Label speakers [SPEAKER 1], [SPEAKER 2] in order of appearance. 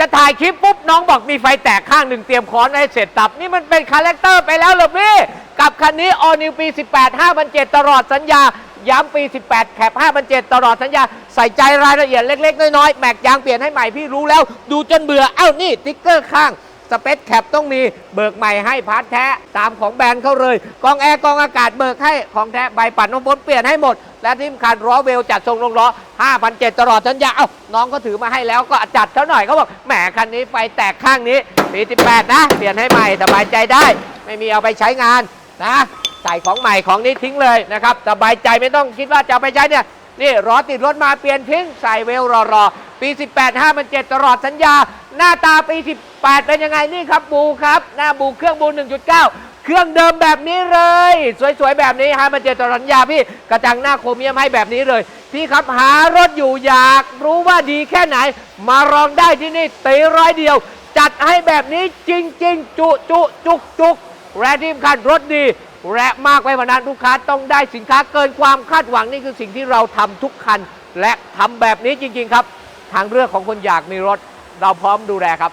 [SPEAKER 1] จะถ่ายคลิปปุ๊บน้องบอกมีไฟแตกข้างหนึ่งเตรียมค้อนไว้ให้เสร็จตับ นี่มันเป็นคาแรคเตอร์ไปแล้วเหรอพี่ กับคันนี้ All New ปี 18 5,700ตลอดสัญญา ย้ำปี 18 แคป5,700ตลอดสัญญา ใส่ใจรายละเอียดเล็ก ๆ น้อย ๆ แม็กยางเปลี่ยนให้ใหม่พี่รู้แล้ว ดูจนเบื่อเอ้านี่ติ๊กเกอร์ข้างสเปซแคปต้องมีเบิกใหม่ให้พาร์ทแท้ตามของแบรนด์เขาเลยกองแอร์กองอากาศเบิกให้ของแท้ใบปัดน้ำฝนเปลี่ยนให้หมด และที่สำคัญล้อเวลจัดทรงลงล้อ5,700ตลอดสัญญาเอ้าน้องก็ถือมาให้แล้วก็จัดเขาหน่อยเขาบอกแหมคันนี้ไฟแตกข้างนี้ปี18นะเปลี่ยนให้ใหม่สบายใจได้ ไม่มีเอาไปใช้งานนะใส่ของใหม่ของนี้ทิ้งเลยนะครับสบายใจไม่ต้องคิดว่าจะไปใช้เนี่ยนี่รอติดรถมาเปลี่ยนทิ้งใส่เวลรอรอปี 18 5 7ตลอดสัญญา หน้าตาปี 18 เป็นยังไงนี่ครับบูครับ หน้าบูเครื่องบู 1.9 เครื่องเดิมแบบนี้เลย สวยๆแบบนี้ฮะมันเจอดสัญญาพี่กระจังหน้าโครเมียมให้แบบนี้เลย พี่ครับหารถอยู่อยากรู้ว่าดีแค่ไหน มาลองได้ที่นี่ตีร้อยเดียว จัดให้แบบนี้จริง ๆ จุจุจุกจุกและที่สำคัญรถดีและมากไปกว่านั้นลูกค้าต้องได้สินค้าเกินความคาดหวังนี่คือสิ่งที่เราทำทุกคัน และทำแบบนี้จริง ๆ ครับ ทางเรื่องของคนอยากมีรถเราพร้อมดูแลครับ